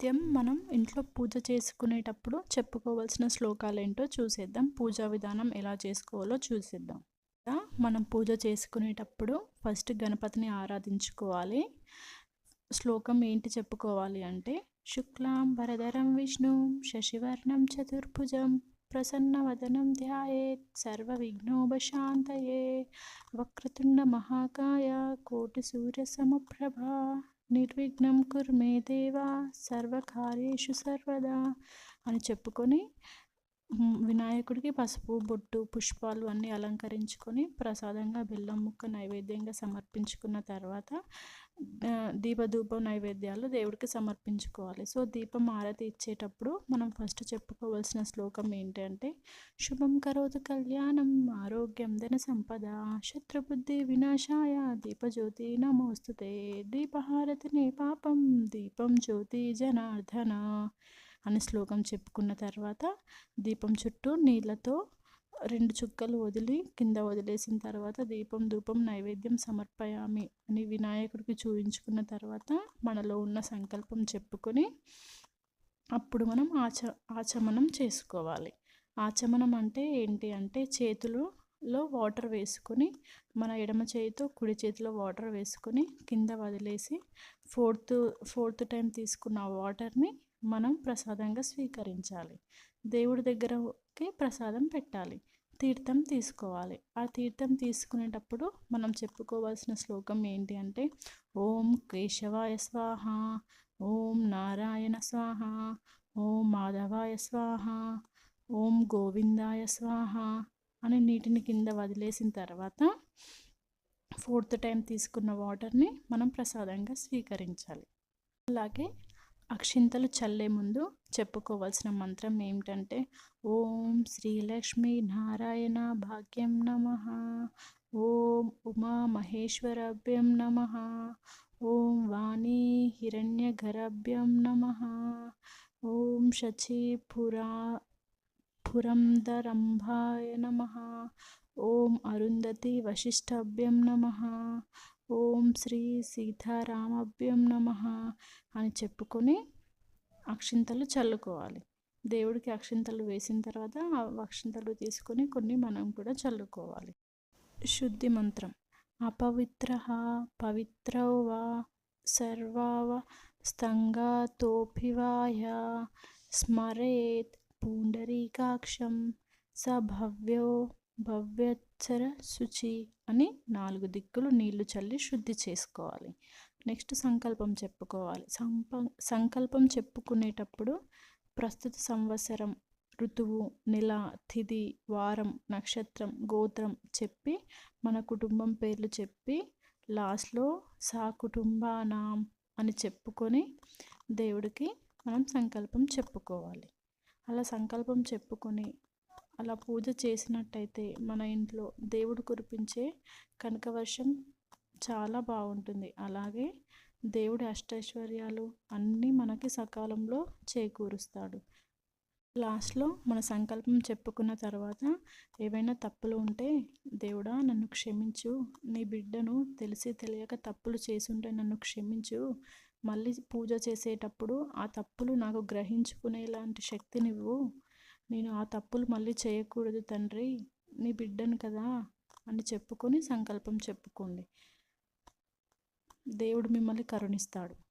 నిత్యం మనం ఇంట్లో పూజ చేసుకునేటప్పుడు చెప్పుకోవాల్సిన శ్లోకాలు ఏంటో చూసేద్దాం. పూజా విధానం ఎలా చేసుకోవాలో చూసేద్దాం. మనం పూజ చేసుకునేటప్పుడు ఫస్ట్ గణపతిని ఆరాధించుకోవాలి. శ్లోకం ఏంటి చెప్పుకోవాలి అంటే శుక్లాం వరదరం విష్ణు శశివర్ణం చతుర్భుజం ప్రసన్నవదనం ధ్యాయేత్ సర్వ విఘ్నోపశాంతయే వక్రతుండ మహాకాయ కోటి సూర్య సమప్రభ నిర్విఘ్నం కుర్మే దేవా సర్వకార్యేషు సర్వదా అని చెప్పుకొని వినాయకుడికి పసుపు బొట్టు పుష్పాలు అన్నీ అలంకరించుకొని ప్రసాదంగా బెల్లం ముక్క నైవేద్యంగా సమర్పించుకున్న తర్వాత దీపధూప నైవేద్యాలు దేవుడికి సమర్పించుకోవాలి. సో దీపం ఆరతి ఇచ్చేటప్పుడు మనం ఫస్ట్ చెప్పుకోవాల్సిన శ్లోకం ఏంటంటే శుభం కరోతు కళ్యాణం ఆరోగ్యం ధన సంపద శత్రుబుద్ధి వినాశాయ దీపజ్యోతి నమోస్తుతే దీపహారతిని పాపం దీపం జ్యోతి జనార్దన. అనే శ్లోకం చెప్పుకున్న తర్వాత దీపం చుట్టూ నీళ్ళతో రెండు చుక్కలు వదిలి కింద వదిలేసిన తర్వాత దీపం ధూపం నైవేద్యం సమర్పయామి అని వినాయకుడికి చూపించుకున్న తర్వాత మనలో ఉన్న సంకల్పం చెప్పుకొని అప్పుడు మనం ఆచ ఆచమనం చేసుకోవాలి. ఆచమనం అంటే ఏంటి అంటే చేతులలో వాటర్ వేసుకొని మన ఎడమ చేతితో కుడి చేతిలో వాటర్ వేసుకొని కింద వదిలేసి ఫోర్త్ ఫోర్త్ టైం తీసుకున్న వాటర్ని మనం ప్రసాదంగా స్వీకరించాలి. దేవుడి దగ్గరకి ప్రసాదం పెట్టాలి. తీర్థం తీసుకోవాలి. ఆ తీర్థం తీసుకునేటప్పుడు మనం చెప్పుకోవాల్సిన శ్లోకం ఏంటి అంటే ఓం కేశవాయ స్వాహ ఓం నారాయణ స్వాహ ఓం మాధవాయ స్వాహ ఓం గోవిందాయ స్వాహ అని నీటిని కింద వదిలేసిన తర్వాత ఫోర్త్ టైం తీసుకున్న వాటర్ని మనం ప్రసాదంగా స్వీకరించాలి. అలాగే అక్షింతలు చల్లే ముందు చెప్పుకోవాల్సిన మంత్రం ఏమిటంటే ఓం శ్రీలక్ష్మి నారాయణ భాగ్యం నమ ఓం ఉమా మహేశ్వరభ్యం నమ ఓం వాణి హిరణ్యగరభ్యం నమ ఓం శచీపురా పురంధరంభాయ నమ ఓం అరుంధతి వశిష్ఠభ్యం నమ ఓం శ్రీ సీతారామభ్యం నమ అని చెప్పుకొని అక్షింతలు చల్లుకోవాలి. దేవుడికి అక్షింతలు వేసిన తర్వాత ఆ అక్షింతలు తీసుకొని కొన్ని మనం కూడా చల్లుకోవాలి. శుద్ధి మంత్రం. అపవిత్ర పవిత్రౌ వా సర్వావ స్తంగాతోపివాయ స్మరేత్ పుండరీకాక్షం సభవ్యో భవ్యచ్చర శుచి అని నాలుగు దిక్కులు నీళ్ళు చల్లి శుద్ధి చేసుకోవాలి. నెక్స్ట్ సంకల్పం చెప్పుకోవాలి. సంప సంకల్పం చెప్పుకునేటప్పుడు ప్రస్తుత సంవత్సరం ఋతువు నెల తిథి వారం నక్షత్రం గోత్రం చెప్పి మన కుటుంబం పేర్లు చెప్పి లాస్ట్లో సా కుటుంబానాం అని చెప్పుకొని దేవుడికి మనం సంకల్పం చెప్పుకోవాలి. అలా సంకల్పం చెప్పుకొని అలా పూజ చేసినట్టయితే మన ఇంట్లో దేవుడు కురిపించే కనకవర్షం చాలా బాగుంటుంది. అలాగే దేవుడి అష్టైశ్వర్యాలు అన్నీ మనకి సకాలంలో చేకూరుస్తాడు. లాస్ట్లో మన సంకల్పం చెప్పుకున్న తర్వాత ఏవైనా తప్పులు ఉంటే దేవుడా నన్ను క్షమించు. నీ బిడ్డను తెలిసి తెలియక తప్పులు చేసుంటే నన్ను క్షమించు. మళ్ళీ పూజ చేసేటప్పుడు ఆ తప్పులు నాకు గ్రహించుకునేలాంటి శక్తినివ్వు. నేను ఆ తప్పులు మళ్ళీ చేయకూడదు తండ్రి నీ బిడ్డను కదా అని చెప్పుకొని సంకల్పం చెప్పుకోండి. దేవుడు మిమ్మల్ని కరుణిస్తాడు.